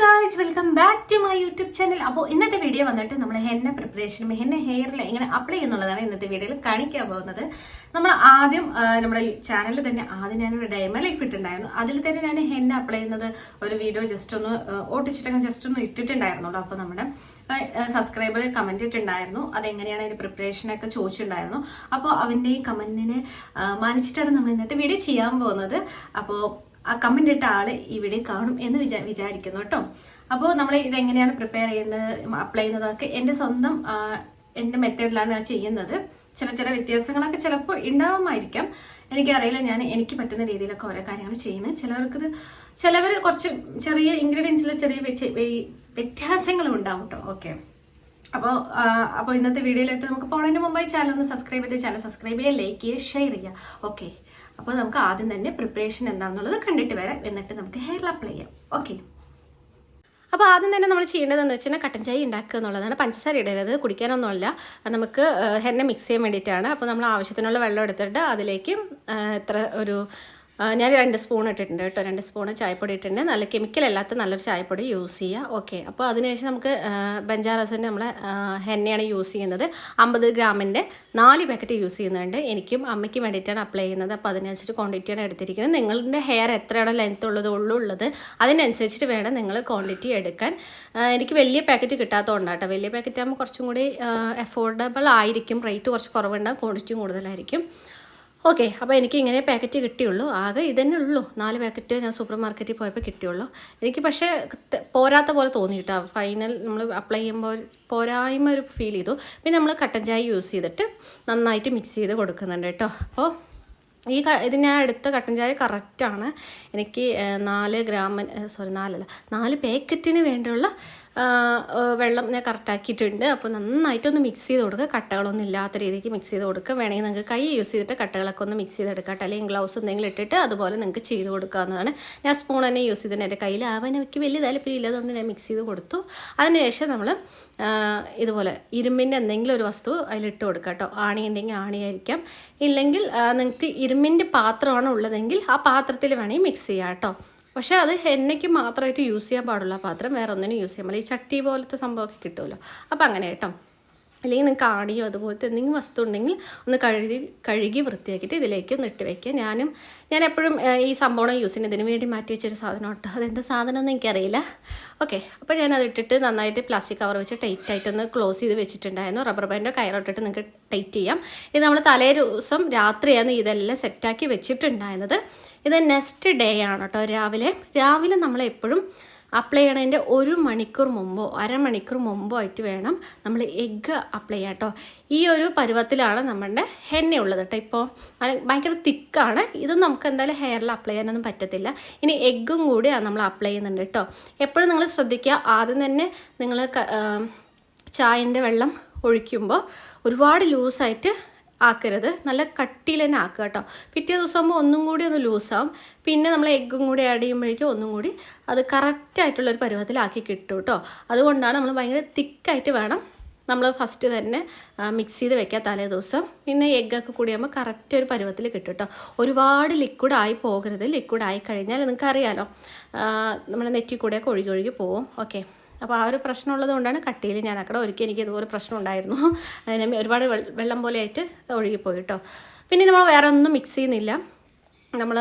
Guys welcome back to my YouTube channel അപ്പോൾ ഇന്നത്തെ video വന്നിട്ട് നമ്മൾ ഹെന്ന പ്രിപ്പറേഷനും ഹെന്ന ഹെയറിൽ എങ്ങനെ അപ്ലൈ ചെയ്യുന്നുള്ളതാണ് ഇന്നത്തെ വീഡിയോയിൽ കാണിക്കാൻ പോകുന്നത്. നമ്മൾ ആദ്യം നമ്മുടെ ചാനലിൽ തന്നെ ആദ്യം ഞാനൊരു ഡയമ ലൈഫ് ഇട്ടുണ്ടായിരുന്നു അതിൽ തന്നെ ഞാൻ ഹെന്ന അപ്ലൈ ചെയ്യുന്നത് ഒരു വീഡിയോ ജസ്റ്റ് ഒന്ന് ഓട്ടിച്ചിട്ടങ്ങ് ജസ്റ്റ് ഒന്ന് ഇട്ടിട്ടുണ്ടായിരുന്നുള്ളൂ അപ്പോൾ നമ്മുടെ സബ്സ്ക്രൈബർ കമന്റ് ഇട്ടുണ്ടായിരുന്നു അതെങ്ങനെയാണ് അതിന്റെ പ്രിപ്പറേഷൻ ഒക്കെ ചോദിച്ചിട്ടുണ്ടായിരുന്നു. അപ്പോൾ അവന്റെ ഈ കമന്റിനെ മാനിച്ചിട്ടാണ് നമ്മൾ ഇന്നത്തെ വീഡിയോ ചെയ്യാൻ പോകുന്നത്. അപ്പോൾ ആ കമന്റ് ഇട്ട ആൾ ഇവിടെ കാണും എന്ന് വിചാ വിചാരിക്കുന്നു കേട്ടോ. അപ്പോൾ നമ്മൾ ഇതെങ്ങനെയാണ് പ്രിപ്പയർ ചെയ്യുന്നത് അപ്ലൈ ചെയ്യുന്നതൊക്കെ എന്റെ സ്വന്തം എന്റെ മെത്തേഡിലാണ് ഞാൻ ചെയ്യുന്നത്. ചില ചില വ്യത്യാസങ്ങളൊക്കെ ചിലപ്പോൾ ഉണ്ടാവുമായിരിക്കാം എനിക്കറിയില്ല ഞാൻ എനിക്ക് പറ്റുന്ന രീതിയിലൊക്കെ ഓരോ കാര്യങ്ങൾ ചെയ്യുന്നത് ചിലവർക്കത് ചിലവർ കുറച്ച് ചെറിയ ഇൻഗ്രീഡിയൻസിൽ ചെറിയ വ്യത്യാസങ്ങൾ ഉണ്ടാവും കേട്ടോ. ഓക്കെ അപ്പോൾ അപ്പോൾ ഇന്നത്തെ വീഡിയോയിലിട്ട് നമുക്ക് പോണതിന് മുമ്പായി ചാനൽ ഒന്ന് സബ്സ്ക്രൈബ് ചെയ്ത് ചാനൽ സബ്സ്ക്രൈബ് ചെയ്യുക ലൈക്ക് ചെയ്യുക ഷെയർ ചെയ്യുക. ഓക്കെ അപ്പോൾ നമുക്ക് ആദ്യം തന്നെ പ്രിപ്പറേഷൻ എന്താണെന്നുള്ളത് കണ്ടിട്ട് വരാം. എന്നിട്ട് നമുക്ക് ഹെയർ അപ്ലൈ ചെയ്യാം. ഓക്കെ അപ്പോൾ ആദ്യം തന്നെ നമ്മൾ ചെയ്യേണ്ടതെന്ന് വെച്ചാൽ കട്ടൻ ചായ ഉണ്ടാക്കുക എന്നുള്ളതാണ്. പഞ്ചസാര ഇടരുത് കുടിക്കാനൊന്നുമല്ല. നമുക്ക് ഹെന്ന മിക്സ് ചെയ്യാൻ വേണ്ടിയിട്ടാണ്. അപ്പോൾ നമ്മൾ ആവശ്യത്തിനുള്ള വെള്ളം എടുത്തിട്ട് അതിലേക്ക് എത്ര ഒരു ഞാൻ രണ്ട് സ്പൂൺ ഇട്ടിട്ടുണ്ട് കേട്ടോ. രണ്ട് സ്പൂൺ ചായപ്പൊടി ഇട്ടിട്ടുണ്ട്. നല്ല കെമിക്കൽ അല്ലാത്ത നല്ലൊരു ചായപ്പൊടി യൂസ് ചെയ്യുക ഓക്കെ അപ്പോൾ അതിനുശേഷം നമുക്ക് ബെഞ്ചാറസിന്റെ നമ്മൾ ഹെന്നയാണ് യൂസ് ചെയ്യുന്നത്. അമ്പത് ഗ്രാമിന്റെ നാല് പാക്കറ്റ് യൂസ് ചെയ്യുന്നുണ്ട്. എനിക്കും അമ്മയ്ക്കും വേണ്ടിയിട്ടാണ് അപ്ലൈ ചെയ്യുന്നത്. അപ്പോൾ അതിനനുസരിച്ച് ക്വാണ്ടിറ്റിയാണ് എടുത്തിരിക്കുന്നത്. നിങ്ങളുടെ ഹെയർ എത്രയാണ് ലെങ്ത് ഉള്ളത് ഉള്ളു ഉള്ളത് അതിനനുസരിച്ചിട്ട് വേണം നിങ്ങൾ ക്വാണ്ടിറ്റി എടുക്കാൻ. എനിക്ക് വലിയ പാക്കറ്റ് കിട്ടാത്തതുകൊണ്ടാണ് കേട്ടോ വലിയ പാക്കറ്റ് ആകുമ്പോൾ കുറച്ചും കൂടി അഫോർഡബിൾ ആയിരിക്കും. റേറ്റ് കുറച്ച് കുറവുണ്ടാകും ക്വാണ്ടിറ്റിയും കൂടുതലായിരിക്കും. ഓക്കെ അപ്പോൾ എനിക്ക് ഇങ്ങനെ പാക്കറ്റ് കിട്ടിയുള്ളൂ. ആകെ ഇതന്നെ ഉള്ളൂ. നാല് പാക്കറ്റ് ഞാൻ സൂപ്പർ മാർക്കറ്റിൽ പോയപ്പോൾ കിട്ടിയുള്ളൂ. എനിക്ക് പക്ഷേ പോരാത്ത പോലെ തോന്നി കേട്ടോ ഫൈനൽ നമ്മൾ അപ്ലൈ ചെയ്യുമ്പോൾ പോരായ്മ ഒരു ഫീൽ ചെയ്തു. പിന്നെ നമ്മൾ കട്ടൻ ചായ യൂസ് ചെയ്തിട്ട് നന്നായിട്ട് മിക്സ് ചെയ്ത് കൊടുക്കുന്നുണ്ട് കേട്ടോ. അപ്പോൾ ഈ ഇത് ഞാൻ എടുത്ത കട്ടൻ ചായ കറക്റ്റാണ് എനിക്ക് നാല് ഗ്രാമിന് സോറി നാലല്ല. നാല് പാക്കറ്റിന് വേണ്ടിയുള്ള വെള്ളം ഞാൻ കറക്റ്റാക്കിയിട്ടുണ്ട് അപ്പോൾ നന്നായിട്ടൊന്ന് മിക്സ് ചെയ്ത് കൊടുക്കുക കട്ടകളൊന്നും ഇല്ലാത്ത രീതിക്ക് മിക്സ് ചെയ്ത് കൊടുക്കുക വേണമെങ്കിൽ നിങ്ങൾക്ക് കൈ യൂസ് ചെയ്തിട്ട് കട്ടകളൊക്കെ ഒന്ന് മിക്സ് ചെയ്തെടുക്കാം. അല്ലെങ്കിൽ ഗ്ലൗസ് എന്തെങ്കിലും ഇട്ടിട്ട് അതുപോലെ നിങ്ങൾക്ക് ചെയ്ത് കൊടുക്കാവുന്നതാണ് ഞാൻ സ്പൂൺ തന്നെ യൂസ് ചെയ്തിട്ട് എന്റെ കയ്യിൽ അവനവയ്ക്ക് എനിക്ക് വലിയ താല്പര്യമില്ല അതുകൊണ്ട് ഞാൻ മിക്സ് ചെയ്ത് കൊടുത്തു. അതിനുശേഷം നമ്മൾ ഇതുപോലെ ഇരുമ്പിന്റെ എന്തെങ്കിലും ഒരു വസ്തു അതിലിട്ട് കൊടുക്കുക കേട്ടോ. ആണി ഉണ്ടെങ്കിൽ ആണിയായിരിക്കാം. ഇല്ലെങ്കിൽ നിങ്ങൾക്ക് ഇരുമ്പിന്റെ പാത്രമാണ് ഉള്ളതെങ്കിൽ ആ പാത്രത്തിൽ വേണമെങ്കിൽ മിക്സ് ചെയ്യാം കേട്ടോ. പക്ഷേ അത് എണ്ണയ്ക്ക് മാത്രമായിട്ട് യൂസ് ചെയ്യാൻ പാടുള്ള പാത്രം വേറെ ഒന്നിനും യൂസ് ചെയ്യാൻ പാടില്ല. ഈ ചട്ടി പോലത്തെ സംഭവമൊക്കെ കിട്ടുമല്ലോ. അപ്പോൾ അങ്ങനെ കേട്ടോ. അല്ലെങ്കിൽ നിങ്ങൾക്ക് ആണിയോ അതുപോലത്തെ എന്തെങ്കിലും വസ്തു ഉണ്ടെങ്കിൽ ഒന്ന് കഴുകി കഴുകി വൃത്തിയാക്കിയിട്ട് ഇതിലേക്ക് ഒന്ന് ഇട്ട് വയ്ക്കുക ഞാനും ഞാൻ എപ്പോഴും ഈ സംഭവം യൂസ് ചെയ്യുന്നത് ഇതിന് വേണ്ടി മാറ്റി വെച്ചൊരു സാധനം കേട്ടോ. അതെന്താ സാധനം എന്ന് എനിക്കറിയില്ല. ഓക്കെ അപ്പോൾ ഞാൻ അത് ഇട്ടിട്ട് നന്നായിട്ട് പ്ലാസ്റ്റിക് കവർ വെച്ച് ടൈറ്റ് ആയിട്ടൊന്ന് ക്ലോസ് ചെയ്ത് വെച്ചിട്ടുണ്ടായിരുന്നു. റബ്ബർ ബാൻഡോ കയറോട്ടിട്ട് നിങ്ങൾക്ക് ടൈറ്റ് ചെയ്യാം. ഇത് നമ്മൾ തലേ ദിവസം രാത്രിയാണ് ഇതെല്ലാം സെറ്റാക്കി വെച്ചിട്ടുണ്ടായിരുന്നത്. ഇത് നെക്സ്റ്റ് ഡേ ആണ് കേട്ടോ രാവിലെ. രാവിലെ നമ്മൾ എപ്പോഴും അപ്ലൈ ചെയ്യണതിന്റെ ഒരു മണിക്കൂർ മുമ്പോ അരമണിക്കൂർ മുമ്പോ ആയിട്ട് വേണം നമ്മൾ എഗ്ഗ് അപ്ലൈ ചെയ്യാം കേട്ടോ ഈ ഒരു പരുവത്തിലാണ് നമ്മളുടെ ഹെന്ന ഉള്ളത് കേട്ടോ ഇപ്പോൾ ഭയങ്കര തിക്കാണ്. ഇത് നമുക്ക് എന്തായാലും ഹെയറിൽ അപ്ലൈ ചെയ്യാനൊന്നും പറ്റത്തില്ല. ഇനി എഗ്ഗും കൂടിയാണ് നമ്മൾ അപ്ലൈ ചെയ്യുന്നുണ്ട് കേട്ടോ എപ്പോഴും നിങ്ങൾ ശ്രദ്ധിക്കുക. ആദ്യം തന്നെ നിങ്ങൾ ചായന്റെ വെള്ളം ഒഴിക്കുമ്പോൾ ഒരുപാട് ലൂസായിട്ട് ആക്കരുത്. നല്ല കട്ടിയിൽ തന്നെ ആക്കുക കേട്ടോ. പിറ്റേ ദിവസം ആകുമ്പോൾ ഒന്നും കൂടി ഒന്ന് ലൂസാവും. പിന്നെ നമ്മൾ എഗ്ഗും കൂടി ആഡ് ചെയ്യുമ്പോഴേക്കും ഒന്നും കൂടി അത് കറക്റ്റായിട്ടുള്ളൊരു പരുവത്തിലാക്കി കിട്ടും കേട്ടോ. അതുകൊണ്ടാണ് നമ്മൾ ഭയങ്കര തിക്കായിട്ട് വേണം നമ്മൾ ഫസ്റ്റ് തന്നെ മിക്സ് ചെയ്ത് വെക്കുക തലേ ദിവസം. പിന്നെ എഗ്ഗൊക്കെ കൂടി ആകുമ്പോൾ കറക്റ്റ് ഒരു പരുവത്തിൽ കിട്ടും കേട്ടോ. ഒരുപാട് ലിക്വിഡായി പോകരുത്. ലിക്വിഡായി കഴിഞ്ഞാൽ നിങ്ങൾക്ക് അറിയാലോ നമ്മുടെ നെറ്റി കൂടെയൊക്കെ ഒഴുകി ഒഴുകി പോവും. ഓക്കെ അപ്പോൾ ആ ഒരു പ്രശ്നം ഉള്ളത് കൊണ്ടാണ് കട്ടിയിൽ ഞാൻ അക്കടെ ഒരുക്കി എനിക്ക് ഇതുപോലെ പ്രശ്നം ഉണ്ടായിരുന്നു. ഒരുപാട് വെള്ളം പോലെ ആയിട്ട് ഒഴുകിപ്പോയി കേട്ടോ പിന്നെ നമ്മൾ വേറെ ഒന്നും മിക്സ് ചെയ്യുന്നില്ല നമ്മൾ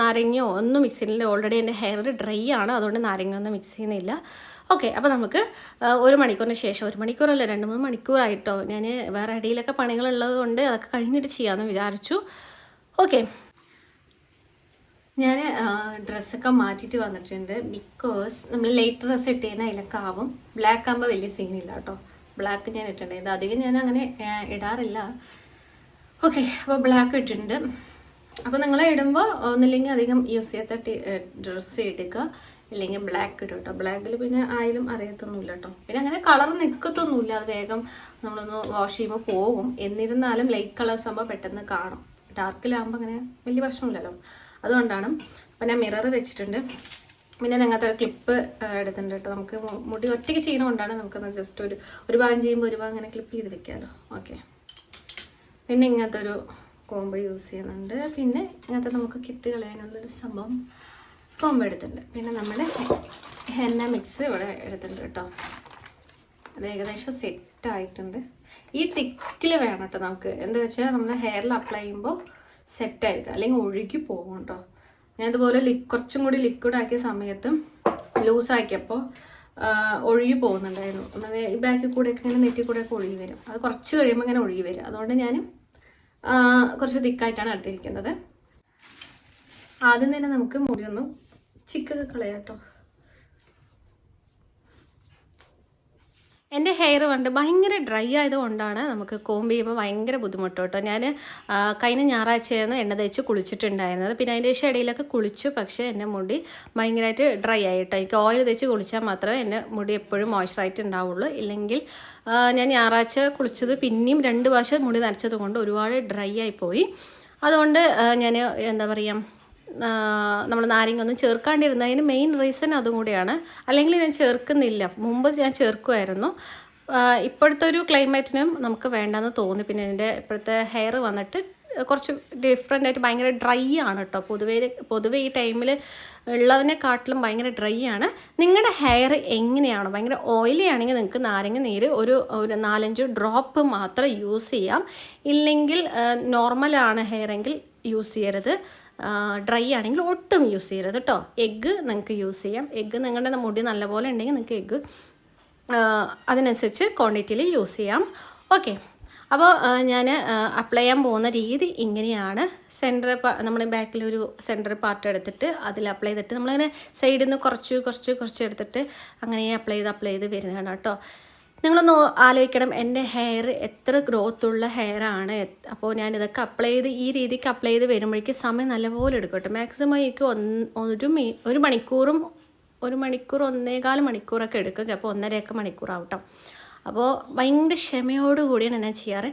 നാരങ്ങയോ ഒന്നും മിക്സ് ചെയ്യുന്നില്ല. ഓൾറെഡി എന്റെ ഹെയർ ഡ്രൈ ആണ്. അതുകൊണ്ട് നാരങ്ങ ഒന്നും മിക്സ് ചെയ്യുന്നില്ല. ഓക്കെ അപ്പോൾ നമുക്ക് ഒരു മണിക്കൂറിന് ശേഷം ഒരു മണിക്കൂറല്ല രണ്ട് മൂന്ന് മണിക്കൂറായിട്ടോ. ഞാൻ വേറെ ഇടയിലൊക്കെ പണികളുള്ളത് കൊണ്ട് അതൊക്കെ കഴിഞ്ഞിട്ട് ചെയ്യാമെന്ന് വിചാരിച്ചു. ഓക്കെ ഞാൻ ഡ്രസ്സൊക്കെ മാറ്റിയിട്ട് വന്നിട്ടുണ്ട്. ബിക്കോസ് നമ്മൾ ലൈറ്റ് ഡ്രസ്സ് ഇട്ട് കഴിഞ്ഞാൽ അതിലൊക്കെ ആവും. ബ്ലാക്ക് ആകുമ്പോൾ വലിയ സീനില്ല കേട്ടോ ബ്ലാക്ക് ഞാൻ ഇട്ടിട്ടുണ്ട്. ഇത് അധികം ഞാൻ അങ്ങനെ ഇടാറില്ല. ഓക്കെ അപ്പോൾ ബ്ലാക്ക് ഇട്ടിട്ടുണ്ട്. അപ്പോൾ നിങ്ങൾ ഇടുമ്പോൾ ഒന്നില്ലെങ്കിൽ അധികം യൂസ് ചെയ്യാത്ത ഡ്രസ്സ് എടുക്കുക ഇല്ലെങ്കിൽ ബ്ലാക്ക് ഇടും കേട്ടോ ബ്ലാക്കിൽ പിന്നെ ആയാലും അറിയത്തൊന്നുമില്ല കേട്ടോ പിന്നെ അങ്ങനെ കളർ നിൽക്കത്തൊന്നുമില്ല അത് വേഗം നമ്മളൊന്ന് വാഷ് ചെയ്യുമ്പോൾ പോകും. എന്നിരുന്നാലും ലൈറ്റ് കളേഴ്സ് ആകുമ്പോൾ പെട്ടെന്ന് കാണും. ഡാർക്കിലാകുമ്പോൾ അങ്ങനെ വലിയ പ്രശ്നമില്ലല്ലോ. അതുകൊണ്ടാണ്. അപ്പോൾ ഞാൻ മിറർ വെച്ചിട്ടുണ്ട്. പിന്നെ നിങ്ങൾക്ക് ഒരു ക്ലിപ്പ് എടുത്തിട്ടുണ്ട് കേട്ടോ. നമുക്ക് മുടി ഒറ്റയ്ക്ക് ചെയ്യുന്നതുകൊണ്ടാണ് നമുക്കൊന്ന് ജസ്റ്റ് ഒരു ഒരു ഭാഗം ചെയ്യുമ്പോൾ ഒരു ഭാഗം ഇങ്ങനെ ക്ലിപ്പ് ചെയ്ത് വെക്കാമല്ലോ ഓക്കെ പിന്നെ ഇങ്ങനത്തെ ഒരു കോമ്പ് യൂസ് ചെയ്യുന്നുണ്ട്. പിന്നെ ഇങ്ങനത്തെ നമുക്ക് കിട്ട് കളയാനുള്ളൊരു സംഭവം കോമ്പ് എടുത്തിട്ടുണ്ട്. പിന്നെ നമ്മുടെ ഹെന്ന മിക്സ് ഇവിടെ എടുത്തിട്ടുണ്ട് കേട്ടോ. അത് ഏകദേശം സെറ്റ് ആയിട്ടുണ്ട്. ഈ തിക്കിൽ വേണം കേട്ടോ നമുക്ക്. എന്താ വെച്ചാൽ നമ്മൾ ഹെയറിൽ അപ്ലൈ ചെയ്യുമ്പോൾ സെറ്റ് ആയിരിക്കും അല്ലെങ്കിൽ ഒഴുകി പോകും കേട്ടോ. ഞാൻ ഇതുപോലെ ലി കുറച്ചും കൂടി ലിക്വിഡ് ആക്കിയ സമയത്തും ലൂസാക്കിയപ്പോൾ ഒഴുകി പോകുന്നുണ്ടായിരുന്നു. അങ്ങനെ ഈ ബാക്കിൽ കൂടെയൊക്കെ ഇങ്ങനെ നെറ്റിൽ കൂടെയൊക്കെ ഒഴുകി വരും. അത് കുറച്ച് കഴിയുമ്പോൾ ഇങ്ങനെ ഒഴുകി വരും. അതുകൊണ്ട് ഞാൻ കുറച്ച് തിക്കായിട്ടാണ് എടുത്തിരിക്കുന്നത്. ആദ്യം തന്നെ നമുക്ക് മുടിയൊന്നും ചിക്കൊക്കെ കളയാം കേട്ടോ. എന്റെ ഹെയർ കണ്ട് ഭയങ്കര ഡ്രൈ ആയതുകൊണ്ടാണ് നമുക്ക് കോമ്പ് ചെയ്യുമ്പോൾ ഭയങ്കര ബുദ്ധിമുട്ട് കേട്ടോ. ഞാൻ കഴിഞ്ഞ ഞായറാഴ്ചയായിരുന്നു എണ്ണ തേച്ച് കുളിച്ചിട്ടുണ്ടായിരുന്നത്. പിന്നെ അതിന്റെ ശേഷം ഇടയിലൊക്കെ കുളിച്ചു പക്ഷേ എന്റെ മുടി ഭയങ്കരമായിട്ട് ഡ്രൈ ആയിട്ടോ എനിക്ക് ഓയിൽ തേച്ച് കുളിച്ചാൽ മാത്രമേ എന്റെ മുടി എപ്പോഴും മോയ്സ്ചറായിട്ട് ഉണ്ടാവുള്ളൂ. ഇല്ലെങ്കിൽ ഞാൻ ഞായറാഴ്ച കുളിച്ചത് പിന്നെയും രണ്ട് പ്രാവശ്യം മുടി നനച്ചത് കൊണ്ട് ഒരുപാട് ഡ്രൈ ആയി പോയി. അതുകൊണ്ട് ഞാൻ എന്താ പറയുക നമ്മൾ നാരങ്ങ ഒന്നും ചേർക്കാണ്ടിരുന്നതിന് മെയിൻ റീസൺ അതും കൂടിയാണ്. അല്ലെങ്കിൽ ഞാൻ ചേർക്കുന്നില്ല. മുമ്പ് ഞാൻ ചേർക്കുമായിരുന്നു ഇപ്പോഴത്തെ ഒരു ക്ലൈമറ്റിനും നമുക്ക് വേണ്ടെന്ന് തോന്നി. പിന്നെ എന്റെ ഇപ്പോഴത്തെ ഹെയർ വന്നിട്ട് കുറച്ച് ഡിഫറെന്റ് ആയിട്ട് ഭയങ്കര ഡ്രൈ ആണ് കേട്ടോ പൊതുവേ പൊതുവെ ഈ ടൈമിൽ ഉള്ളതിനെക്കാട്ടിലും ഭയങ്കര ഡ്രൈ ആണ്. നിങ്ങളുടെ ഹെയർ എങ്ങനെയാണോ? ഭയങ്കര ഓയിലി ആണെങ്കിൽ നിങ്ങൾക്ക് നാരങ്ങ നീര് ഒരു ഒരു നാലഞ്ച് ഡ്രോപ്പ് മാത്രം യൂസ് ചെയ്യാം. ഇല്ലെങ്കിൽ നോർമലാണ് ഹെയർ എങ്കിൽ യൂസ് ചെയ്യരുത്. ഡ്രൈ ആണെങ്കിൽ ഒട്ടും യൂസ് ചെയ്യരുത് കേട്ടോ എഗ്ഗ് നിങ്ങൾക്ക് യൂസ് ചെയ്യാം. എഗ്ഗ് നിങ്ങളുടെ മുടി നല്ലപോലെ ഉണ്ടെങ്കിൽ നിങ്ങൾക്ക് എഗ്ഗ് അതിനനുസരിച്ച് ക്വാണ്ടിറ്റിയിൽ യൂസ് ചെയ്യാം. ഓക്കെ അപ്പോൾ ഞാൻ അപ്ലൈ ചെയ്യാൻ പോകുന്ന രീതി ഇങ്ങനെയാണ്. സെന്റർ നമ്മൾ ബാക്കിലൊരു സെന്റർ പാർട്ട് എടുത്തിട്ട് അതിൽ അപ്ലൈ ചെയ്തിട്ട് നമ്മളിങ്ങനെ സൈഡിൽ നിന്ന് കുറച്ച് കുറച്ച് കുറച്ച് എടുത്തിട്ട് അങ്ങനെ അപ്ലൈ ചെയ്ത് അപ്ലൈ ചെയ്ത് വരുന്നതാണ് കേട്ടോ നിങ്ങളൊന്ന് ആലോചിക്കണം എന്റെ ഹെയർ എത്ര ഗ്രോത്ത് ഉള്ള ഹെയർ ആണ്. അപ്പോൾ ഞാൻ ഇതൊക്കെ അപ്ലൈ ചെയ്ത് ഈ രീതിക്ക് അപ്ലൈ ചെയ്ത് വരുമ്പോഴേക്കും സമയം നല്ലപോലെ എടുക്കും കേട്ടോ മാക്സിമം എനിക്ക് ഒരു ഒരു മണിക്കൂറും ഒരു മണിക്കൂർ ഒന്നേകാൽ മണിക്കൂറൊക്കെ എടുക്കും. ചിലപ്പോൾ ഒന്നരയൊക്കെ മണിക്കൂറാവട്ടോ. അപ്പോൾ ഭയങ്കര ക്ഷമയോടു കൂടിയാണ് ഞാൻ ചെയ്യാറ്.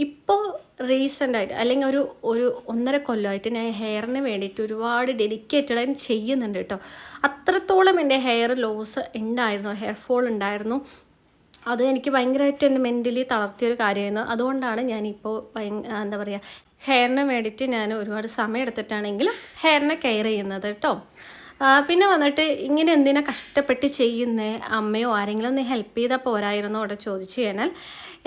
ഇപ്പോൾ റീസെന്റായിട്ട് അല്ലെങ്കിൽ ഒരു ഒരു ഒന്നര കൊല്ലമായിട്ട് ഞാൻ ഹെയറിന് വേണ്ടിയിട്ട് ഒരുപാട് ഡെഡിക്കേറ്റഡ് ചെയ്യുന്നുണ്ട് കേട്ടോ. അത്രത്തോളം എന്റെ ഹെയർ ലോസ് ഉണ്ടായിരുന്നു ഹെയർ ഫോൾ ഉണ്ടായിരുന്നു. അത് എനിക്ക് ഭയങ്കരമായിട്ട് എന്റെ മെന്റലി തളർത്തിയൊരു കാര്യമായിരുന്നു. അതുകൊണ്ടാണ് ഞാനിപ്പോൾ ഭയ എന്താ പറയുക ഹെയറിന് വേണ്ടിയിട്ട് ഞാൻ ഒരുപാട് സമയം എടുത്തിട്ടാണെങ്കിലും ഹെയറിനെ കെയർ ചെയ്യുന്നത് കേട്ടോ പിന്നെ വന്നിട്ട് ഇങ്ങനെ എന്തിനാ കഷ്ടപ്പെട്ട് ചെയ്യുന്നേ? അമ്മയോ ആരെങ്കിലും ഒന്ന് ഹെൽപ്പ് ചെയ്താൽ പോരായിരുന്നോ? അവിടെ ചോദിച്ചു കഴിഞ്ഞാൽ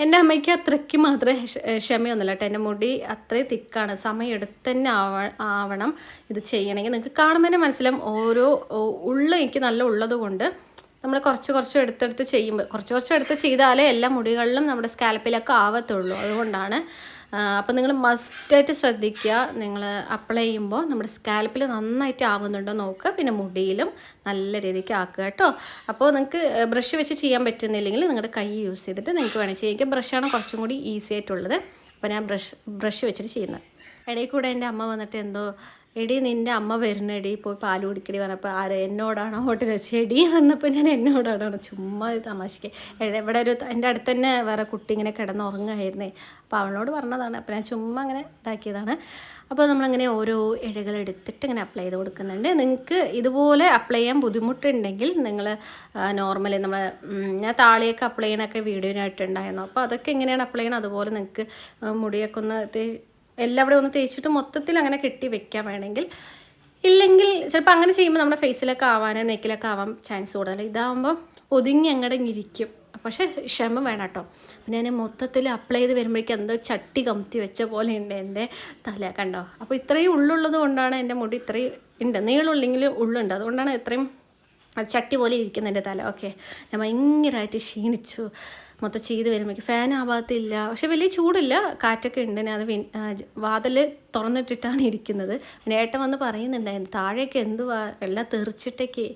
എന്റെ അമ്മയ്ക്ക് അത്രയ്ക്ക് മാത്രമേ ക്ഷ- ക്ഷമയൊന്നുമില്ല കേട്ടോ എന്റെ മുടി അത്രയും തിക്കാണ്. സമയം എടുത്ത് തന്നെ ആവ ആവണം ഇത് ചെയ്യണമെങ്കിൽ. നിങ്ങൾക്ക് കാണുമ്പോൾ തന്നെ മനസ്സിലാവും. ഓരോ ഉള്ള എനിക്ക് നല്ല ഉള്ളത് കൊണ്ട് നമ്മൾ കുറച്ച് കുറച്ച് എടുത്തെടുത്ത് ചെയ്യുമ്പോൾ കുറച്ച് കുറച്ച് എടുത്ത് ചെയ്താലേ എല്ലാ മുടികളിലും നമ്മുടെ സ്കാൽപ്പിലൊക്കെ ആവത്തുള്ളൂ. അതുകൊണ്ടാണ് അപ്പോൾ നിങ്ങൾ മസ്റ്റായിട്ട് ശ്രദ്ധിക്കുക. നിങ്ങൾ അപ്ലൈ ചെയ്യുമ്പോൾ നമ്മുടെ സ്കാൽപ്പിൽ നന്നായിട്ട് ആവുന്നുണ്ടോ നോക്കുക. പിന്നെ മുടിയിലും നല്ല രീതിക്ക് ആക്കുക കേട്ടോ. അപ്പോൾ നിങ്ങൾക്ക് ബ്രഷ് വെച്ച് ചെയ്യാൻ പറ്റുന്നില്ലെങ്കിൽ നിങ്ങളുടെ കൈ യൂസ് ചെയ്തിട്ട് നിങ്ങൾക്ക് വേണമെങ്കിൽ ചെയ്യാം. എനിക്ക് ബ്രഷാണ് കുറച്ചും കൂടി ഈസി ആയിട്ടുള്ളത്. അപ്പോൾ ഞാൻ ബ്രഷ് ബ്രഷ് വെച്ചിട്ട് ചെയ്യുന്നത്. ഇടയിൽ കൂടെ എന്റെ അമ്മ വന്നിട്ട് എന്തോ എടി നിന്റെ അമ്മ വരുന്നെടി പോയി പാൽ കുടിക്കടി പറഞ്ഞപ്പോൾ ആര് എന്നോടാണോ ഹോട്ടൽ വെച്ച് എടി വന്നപ്പോൾ ഞാൻ എന്നോടാണോ ചുമ്മാ തമാശയ്ക്ക് ഇവിടെ ഒരു എന്റെ അടുത്ത് തന്നെ വേറെ കുട്ടി ഇങ്ങനെ കിടന്ന് ഉറങ്ങുമായിരുന്നേ അപ്പോൾ അവളോട് പറഞ്ഞതാണ്. അപ്പോൾ ഞാൻ ചുമ്മാ അങ്ങനെ ഇതാക്കിയതാണ്. അപ്പോൾ നമ്മളങ്ങനെ ഓരോ ഇഴകൾ എടുത്തിട്ട് ഇങ്ങനെ അപ്ലൈ ചെയ്ത് കൊടുക്കുന്നുണ്ട്. നിങ്ങൾക്ക് ഇതുപോലെ അപ്ലൈ ചെയ്യാൻ ബുദ്ധിമുട്ടുണ്ടെങ്കിൽ നിങ്ങൾ നോർമലി നമ്മൾ ഞാൻ താളിയൊക്കെ അപ്ലൈ ചെയ്യണൊക്കെ വീഡിയോനായിട്ടുണ്ടായിരുന്നു അപ്പോൾ അതൊക്കെ എങ്ങനെയാണ് അപ്ലൈ ചെയ്യണം അതുപോലെ നിങ്ങൾക്ക് മുടിയൊക്കെ ഒന്ന് എല്ലാവിടെ ഒന്ന് തേച്ചിട്ട് മൊത്തത്തിൽ അങ്ങനെ കെട്ടി വെക്കാൻ വേണമെങ്കിൽ ഇല്ലെങ്കിൽ ചിലപ്പോൾ അങ്ങനെ ചെയ്യുമ്പോൾ നമ്മുടെ ഫേസിലൊക്കെ ആവാനും നെക്കിലൊക്കെ ആവാൻ ചാൻസ് കൂടുതൽ ഇതാകുമ്പോൾ ഒതുങ്ങി അങ്ങടെ ഇരിക്കും. പക്ഷേ ക്ഷമ വേണം കേട്ടോ. ഞാൻ മൊത്തത്തിൽ അപ്ലൈ ചെയ്ത് വരുമ്പോഴേക്കും എന്തോ ചട്ടി കമത്തി വെച്ച പോലെ ഉണ്ട് എന്റെ തല കണ്ടോ? അപ്പോൾ ഇത്രയും ഉള്ളുള്ളത് കൊണ്ടാണ് എന്റെ മുടി ഇത്രയും ഉണ്ട്. നീളമില്ലെങ്കിൽ ഉള്ളുണ്ട്. അതുകൊണ്ടാണ് ഇത്രയും ചട്ടി പോലെ ഇരിക്കുന്നത് എന്റെ തല. ഓക്കെ ഞാൻ ഭയങ്കരമായിട്ട് ക്ഷീണിച്ചു. മൊത്തം ചെയ്ത് വരുമ്പോഴേക്കും ഫാൻ ആ ഭാഗത്തില്ല. പക്ഷെ വലിയ ചൂടില്ല. കാറ്റൊക്കെ ഉണ്ട്. അത് വാതിൽ തുറന്നിട്ടിട്ടാണ് ഇരിക്കുന്നത്. പിന്നെ ഏട്ടൻ വന്ന് പറയുന്നുണ്ടായിരുന്നു താഴേക്ക് എന്തുവാ? എല്ലാം തെറിച്ചിട്ടേക്ക്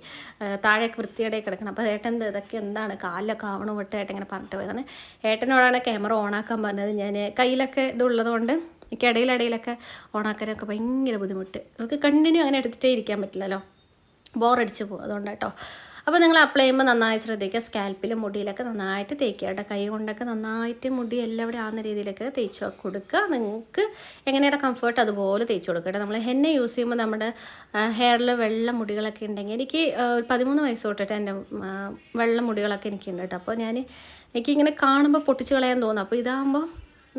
താഴേക്ക് വൃത്തിയുടെ കിടക്കണം. അപ്പോൾ ഏട്ടൻ ഇതൊക്കെ എന്താണ്? കാലിലൊക്കെ ആവണം വിട്ട് ഏട്ടൻ ഇങ്ങനെ പറഞ്ഞിട്ട് പോയതാണ്. ഏട്ടനോടാണ് ക്യാമറ ഓണാക്കാൻ പറഞ്ഞത്. ഞാൻ കയ്യിലൊക്കെ ഇതുള്ളത് കൊണ്ട് എനിക്ക് ഇടയിലിടയിലൊക്കെ ഓണാക്കാനൊക്കെ ഭയങ്കര ബുദ്ധിമുട്ട്. നമുക്ക് കണ്ടിന്യൂ അങ്ങനെ എടുത്തിട്ടേ ഇരിക്കാൻ പറ്റില്ലല്ലോ. ബോറടിച്ച് പോകും. അതുകൊണ്ട് കേട്ടോ അപ്പോൾ നിങ്ങൾ അപ്ലൈ ചെയ്യുമ്പോൾ നന്നായി ശ്രദ്ധിക്കുക. സ്കാൽപ്പിലും മുടിയിലൊക്കെ നന്നായിട്ട് തേക്കുക കേട്ടോ. കൈ കൊണ്ടൊക്കെ നന്നായിട്ട് മുടി എല്ലാം ഇവിടെ ആവുന്ന രീതിയിലൊക്കെ തേച്ച് കൊടുക്കുക. നിങ്ങൾക്ക് എങ്ങനെയാണ് കംഫർട്ട് അതുപോലെ തേച്ച് കൊടുക്കുക കേട്ടോ. നമ്മൾ ഹെന്നെ യൂസ് ചെയ്യുമ്പോൾ നമ്മുടെ ഹെയറിൽ വെള്ള മുടികളൊക്കെ ഉണ്ടെങ്കിൽ എനിക്ക് ഒരു പതിമൂന്ന് വയസ്സ് തൊട്ടിട്ട് എന്റെ വെള്ള മുടികളൊക്കെ എനിക്കുണ്ട് കേട്ടോ. അപ്പോൾ ഞാൻ എനിക്കിങ്ങനെ കാണുമ്പോൾ പൊട്ടിച്ച് കളയാൻ തോന്നും. അപ്പോൾ ഇതാകുമ്പോൾ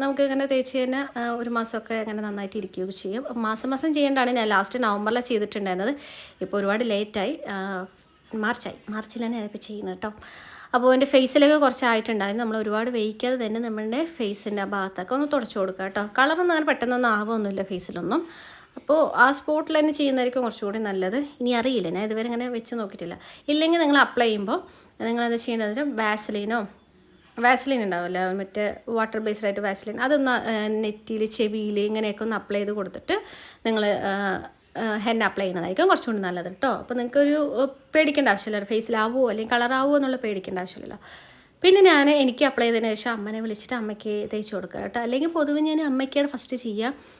നമുക്ക് ഇങ്ങനെ തേച്ച് തന്നെ ഒരു മാസമൊക്കെ അങ്ങനെ നന്നായിട്ട് ഇരിക്കുകയൊക്കെ ചെയ്യും. മാസം മാസം ചെയ്യേണ്ടതാണ്. ഞാൻ ലാസ്റ്റ് നവംബറിലാണ് ചെയ്തിട്ടുണ്ടായിരുന്നത്. ഇപ്പോൾ ഒരുപാട് ലേറ്റായി മാർച്ചായി. മാർച്ചിലാണ് ഞാനിപ്പോൾ ചെയ്യുന്നത് കേട്ടോ. അപ്പോൾ എന്റെ ഫേസിലൊക്കെ കുറച്ചായിട്ടുണ്ടായിരുന്നു. നമ്മൾ ഒരുപാട് വേവിക്കാതെ തന്നെ നമ്മളുടെ ഫേസിന്റെ ആ ഭാഗത്തൊക്കെ ഒന്ന് തുടച്ചു കൊടുക്കുക കേട്ടോ. കളറൊന്നും അങ്ങനെ പെട്ടെന്നൊന്നും ആവുമൊന്നുമില്ല ഫേസിലൊന്നും. അപ്പോൾ ആ സ്പോട്ടിൽ തന്നെ ചെയ്യുന്നതായിരിക്കും കുറച്ചുകൂടി നല്ലത്. ഇനി അറിയില്ല. ഞാൻ ഇതുവരെ ഇങ്ങനെ വെച്ച് നോക്കിയിട്ടില്ല. ഇല്ലെങ്കിൽ നിങ്ങൾ അപ്ലൈ ചെയ്യുമ്പോൾ നിങ്ങളെന്താ ചെയ്യേണ്ടത് വാസലീനോ വാസലിൻ ഉണ്ടാവില്ല? മറ്റേ വാട്ടർ ബേസ്ഡ് ആയിട്ട് വാസലിൻ. അതൊന്ന് നെറ്റിയിൽ ചെവിയിൽ ഇങ്ങനെയൊക്കെ ഒന്ന് അപ്ലൈ ചെയ്ത് കൊടുത്തിട്ട് നിങ്ങൾ ഹെന്ന അപ്ലൈ ചെയ്യുന്നതായിരിക്കും കുറച്ചുകൂടി നല്ലത് കേട്ടോ അപ്പോൾ നിങ്ങൾക്കൊരു പേടിക്കേണ്ട ആവശ്യമില്ല. ഫേസിലാവോ അല്ലെങ്കിൽ കളറാവോ എന്നുള്ള പേടിക്കേണ്ട ആവശ്യമില്ലല്ലോ. പിന്നെ ഞാൻ എനിക്ക് അപ്ലൈ ചെയ്തതിന് ശേഷം അമ്മനെ വിളിച്ചിട്ട് അമ്മയ്ക്ക് തേച്ച് കൊടുക്കുക കേട്ടോ അല്ലെങ്കിൽ പൊതുവെ ഞാൻ അമ്മയ്ക്കാണ് ഫസ്റ്റ് ചെയ്യുക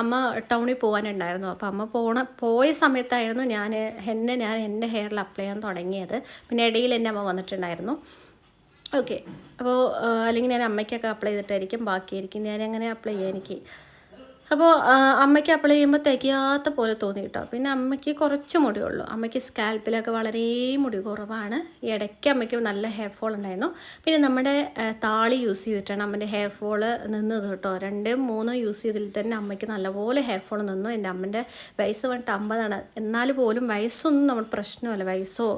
അമ്മ ടൗണിൽ പോകാനുണ്ടായിരുന്നു. അപ്പോൾ അമ്മ പോണ പോയ സമയത്തായിരുന്നു ഞാൻ എന്നെ ഞാൻ എന്റെ ഹെയറിൽ അപ്ലൈ ചെയ്യാൻ തുടങ്ങിയത്. പിന്നെ ഇടയിൽ എന്റെ അമ്മ വന്നിട്ടുണ്ടായിരുന്നു. ഓക്കെ അപ്പോൾ അല്ലെങ്കിൽ ഞാൻ അമ്മയ്ക്കൊക്കെ അപ്ലൈ ചെയ്തിട്ടായിരിക്കും. ബാക്കിയായിരിക്കും. ഞാൻ അങ്ങനെ അപ്ലൈ ചെയ്യാം എനിക്ക്. അപ്പോൾ അമ്മയ്ക്ക് അപ്ലൈ ചെയ്യുമ്പോൾ തികയാത്ത പോലെ തോന്നി കേട്ടോ പിന്നെ അമ്മയ്ക്ക് കുറച്ച് മുടിയുള്ളൂ അമ്മയ്ക്ക് സ്കാൽപ്പിലൊക്കെ വളരെ മുടി കുറവാണ്. ഇടയ്ക്ക് അമ്മയ്ക്ക് നല്ല ഹെയർ ഫോൾ ഉണ്ടായിരുന്നു. പിന്നെ നമ്മുടെ താളി യൂസ് ചെയ്തിട്ടാണ് അമ്മന്റെ ഹെയർ ഫോൾ നിന്നത് കേട്ടോ. രണ്ടും മൂന്നോ യൂസ് ചെയ്തതിൽ തന്നെ അമ്മയ്ക്ക് നല്ലപോലെ ഹെയർ ഫോൾ നിന്നു. എന്റെ അമ്മന്റെ വയസ്സ് വന്നിട്ട് അമ്പതാണ്. എന്നാൽ പോലും വയസ്സൊന്നും നമ്മൾ പ്രശ്നമല്ല. വയസ്സോ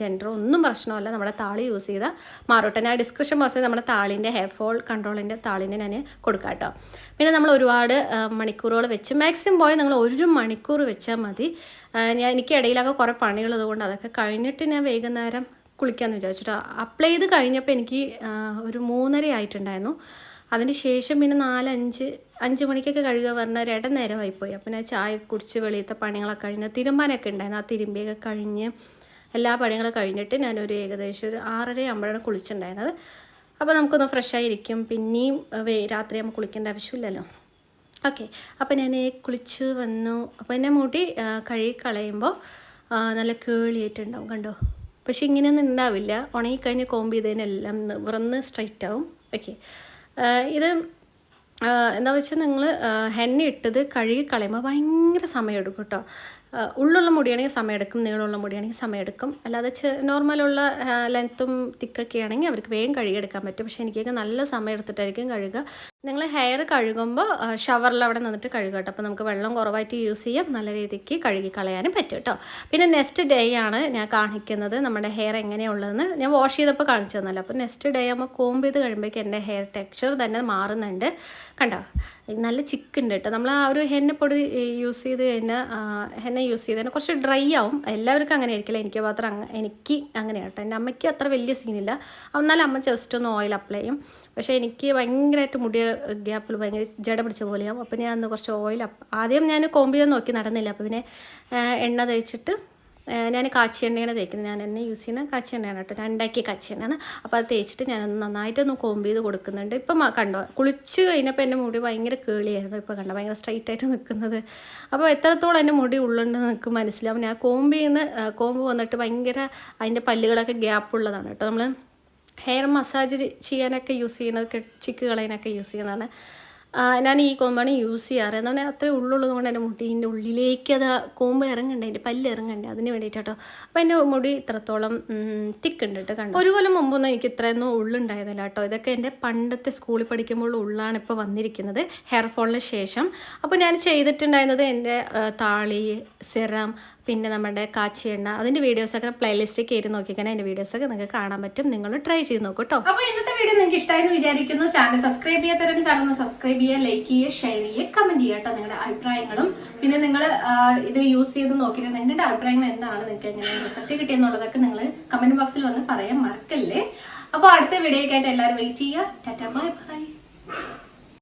ജെൻഡറോ ഒന്നും പ്രശ്നമല്ല. നമ്മുടെ താളി യൂസ് ചെയ്താൽ മാറോട്ടെ. ഞാൻ ഡിസ്ക്രിപ്ഷൻ ബോക്സിൽ നമ്മുടെ താളിന്റെ ഹെയർ ഫോൾ കൺട്രോളിന്റെ താളിന്റെ ഞാൻ കൊടുക്കാം കേട്ടോ പിന്നെ നമ്മൾ ഒരുപാട് മണിക്കൂറുകൾ വെച്ച്. മാക്സിമം പോയാൽ നിങ്ങൾ ഒരു മണിക്കൂർ വെച്ചാൽ മതി. ഞാൻ എനിക്ക് ഇടയിലൊക്കെ കുറേ പണികളുള്ളത് കൊണ്ട് അതൊക്കെ കഴിഞ്ഞിട്ട് ഞാൻ വൈകുന്നേരം കുളിക്കാമെന്ന് വിചാരിച്ചിട്ട് അപ്ലൈ ചെയ്ത് കഴിഞ്ഞപ്പോൾ എനിക്ക് ഒരു മൂന്നര ആയിട്ടുണ്ടായിരുന്നു. അതിന് ശേഷം പിന്നെ നാലഞ്ച് അഞ്ച് മണിക്കൊക്കെ കഴുകുക പറഞ്ഞാൽ ഒരു ഇടനേരമായിപ്പോയി അപ്പം ഞാൻ ചായ കുടിച്ച് വെളിയത്തെ പണികളൊക്കെ കഴിഞ്ഞ തിരുമ്പാനൊക്കെ ഉണ്ടായിരുന്നു. ആ തിരുമ്പിയൊക്കെ കഴിഞ്ഞ് എല്ലാ പണികളും കഴിഞ്ഞിട്ട് ഞാനൊരു ഏകദേശം ഒരു ആറര ആകുമ്പോഴാണ് കുളിച്ചിട്ടുണ്ടായിരുന്നത്. അപ്പോൾ നമുക്കൊന്ന് ഫ്രഷായിരിക്കും പിന്നെയും രാത്രി നമുക്ക് കുളിക്കേണ്ട ആവശ്യമില്ലല്ലോ. ഓക്കെ. അപ്പോൾ ഞാൻ കുളിച്ച് വന്നു. അപ്പോൾ എന്നെ മുടി കഴുകി കളയുമ്പോൾ നല്ല കേളിയായിട്ടുണ്ടാവും കണ്ടോ? പക്ഷെ ഇങ്ങനെയൊന്നും ഉണ്ടാവില്ല. ഉണങ്ങിക്കഴിഞ്ഞ് കോമ്പ് ചെയ്തതിനെല്ലാം വിറന്ന് സ്ട്രൈറ്റ് ആവും ഓക്കെ ഇത് എന്താ വെച്ചാൽ നിങ്ങൾ ഹെന്ന ഇട്ടത് കഴുകി കളയുമ്പോൾ ഭയങ്കര സമയമെടുക്കും കേട്ടോ ഉള്ളുള്ള മുടിയാണെങ്കിൽ സമയമെടുക്കും നീളമുള്ള മുടിയാണെങ്കിൽ സമയമെടുക്കും അല്ലാതെ നോർമലുള്ള ലെങ്ത്തും തിക്കൊക്കെ ആണെങ്കിൽ അവർക്ക് വേഗം കഴുകിയെടുക്കാൻ പറ്റും. പക്ഷേ എനിക്കൊക്കെ നല്ല സമയം എടുത്തിട്ടായിരിക്കും കഴുകുക. നിങ്ങൾ ഹെയർ കഴുകുമ്പോൾ ഷവറിൽ അവിടെ നിന്നിട്ട് കഴുകുക കേട്ടോ. അപ്പോൾ നമുക്ക് വെള്ളം കുറവായിട്ട് യൂസ് ചെയ്യാം. നല്ല രീതിക്ക് കഴുകി കളയാനും പറ്റും കേട്ടോ. പിന്നെ നെക്സ്റ്റ് ഡേ ആണ് ഞാൻ കാണിക്കുന്നത് നമ്മുടെ ഹെയർ എങ്ങനെയുള്ളതെന്ന്. ഞാൻ വാഷ് ചെയ്തപ്പോൾ കാണിച്ചു തന്നല്ലോ. അപ്പോൾ നെക്സ്റ്റ് ഡേ ആകുമ്പോൾ കോമ്പ് ചെയ്ത് കഴിയുമ്പോഴേക്കും എന്റെ ഹെയർ ടെക്സ്ചർ തന്നെ മാറുന്നുണ്ട്. കണ്ടോ? നല്ല ചിക്കുണ്ട് കേട്ടോ നമ്മൾ ആ ഒരു ഹെന്നപ്പൊടി യൂസ് ചെയ്ത് കഴിഞ്ഞാൽ ഹെന്ന യൂസ് ചെയ്ത് കഴിഞ്ഞാൽ കുറച്ച് ഡ്രൈ ആവും. എല്ലാവർക്കും അങ്ങനെ ആയിരിക്കില്ല. എനിക്ക് മാത്രം എനിക്ക് അങ്ങനെയാണ് കേട്ടോ എന്റെ അമ്മയ്ക്ക് അത്ര വലിയ സീനില്ല എന്നാലും അമ്മ ജസ്റ്റ് ഒന്ന് ഓയിൽ അപ്ലൈ ചെയ്യും. പക്ഷേ എനിക്ക് ഭയങ്കരമായിട്ട് മുടി ഗ്യാപ്പിൽ ഭയങ്കര ജട പിടിച്ച പോലെയാവും. അപ്പോൾ ഞാൻ അന്ന് കുറച്ച് ഓയിൽ ആദ്യം ഞാൻ കോമ്പിയൊന്നും നോക്കി നടന്നില്ല. അപ്പോൾ പിന്നെ എണ്ണ തേച്ചിട്ട് ഞാൻ കാച്ചി എണ്ണയാണ് തേക്കുന്നത്. ഞാൻ എണ്ണ യൂസ് ചെയ്യുന്ന കാച്ചി എണ്ണയാണ് കേട്ടോ. ഞാൻ ഉണ്ടാക്കിയ കാച്ചി എണ്ണയാണ് അപ്പോൾ അത് തേച്ചിട്ട് ഞാൻ നന്നായിട്ടൊന്ന് കോമ്പ് ചെയ്ത് കൊടുക്കുന്നുണ്ട്. ഇപ്പം കണ്ടോ കുളിച്ച് കഴിഞ്ഞപ്പോൾ എന്റെ മുടി ഭയങ്കര കേളിയായിരുന്നു ഇപ്പോൾ കണ്ടോ ഭയങ്കര സ്ട്രൈറ്റ് ആയിട്ട് നിൽക്കുന്നത് അപ്പോൾ എത്രത്തോളം എന്റെ മുടി ഉള്ളുണ്ടെന്ന് നിങ്ങൾക്ക് മനസ്സിലാവും. ഞാൻ കോമ്പ് ചെയ്യുന്ന കോമ്പ് വന്നിട്ട് ഭയങ്കര അതിന്റെ പല്ലുകളൊക്കെ ഗ്യാപ്പ് ഉള്ളതാണ് കേട്ടോ. നമ്മൾ ഹെയർ മസാജ് ചെയ്യാനൊക്കെ യൂസ് ചെയ്യുന്നത് ചിക്ക് കളയാനൊക്കെ യൂസ് ചെയ്യുന്നതാണ്. ഞാൻ ഈ കോമ്പാണ് യൂസ് ചെയ്യാറ്. എന്താണ് അത്രേ ഉള്ളുള്ളത് കൊണ്ട് എന്റെ മുടീന്റെ ഉള്ളിലേക്ക് അത് കോമ്പ് ഇറങ്ങണ്ടേ എന്റെ പല്ല് ഇറങ്ങണ്ടേ അതിന് വേണ്ടിയിട്ടോ അപ്പോൾ എന്റെ മുടി ഇത്രത്തോളം തിക്ക് ഉണ്ട് കേട്ടോ കണ്ടു? ഒരു കൊല്ലം മുമ്പൊന്നും എനിക്ക് ഇത്രയൊന്നും ഉള്ളുണ്ടായിരുന്നില്ല കേട്ടോ ഇതൊക്കെ എന്റെ പണ്ടത്തെ സ്കൂളിൽ പഠിക്കുമ്പോൾ ഉള്ളാണ് ഇപ്പോൾ വന്നിരിക്കുന്നത് ഹെയർ ഫോളിന് ശേഷം. അപ്പോൾ ഞാൻ ചെയ്തിട്ടുണ്ടായിരുന്നത് എന്റെ താളി സിറം പിന്നെ നമ്മുടെ കാച്ചി എണ്ണ അതിന്റെ വീഡിയോസൊക്കെ പ്ലേലിസ്റ്റ് കയറി നോക്കിക്കാൻ അതിന്റെ വീഡിയോസൊക്കെ നിങ്ങൾക്ക് കാണാൻ പറ്റും. നിങ്ങൾ ട്രൈ ചെയ്ത് നോക്കൂ കേട്ടോ അപ്പോൾ ഇന്നത്തെ വീഡിയോ നിങ്ങൾക്ക് ഇഷ്ടമായെന്ന് വിചാരിക്കുന്നു. ചാനൽ സബ്സ്ക്രൈബ് ചെയ്യാത്തവരും ചാനൽ സബ്സ്ക്രൈബ് ചെയ്യുക ലൈക്ക് ചെയ്യുക ഷെയർ ചെയ്യുക കമന്റ് ചെയ്യുക കേട്ടോ നിങ്ങളുടെ അഭിപ്രായങ്ങളും. പിന്നെ നിങ്ങൾ ഇത് യൂസ് ചെയ്ത് നോക്കിയിട്ട് നിങ്ങളുടെ അഭിപ്രായങ്ങൾ എന്താണ്? നിങ്ങൾക്ക് എങ്ങനെ റിസൾട്ട് കിട്ടിയെന്നുള്ളതൊക്കെ നിങ്ങൾ കമന്റ് ബോക്സിൽ വന്ന് പറയാൻ മറക്കല്ലേ. അപ്പോൾ അടുത്ത വീഡിയോക്കായിട്ട് എല്ലാവരും വെയിറ്റ് ചെയ്യുക. Tata bye bye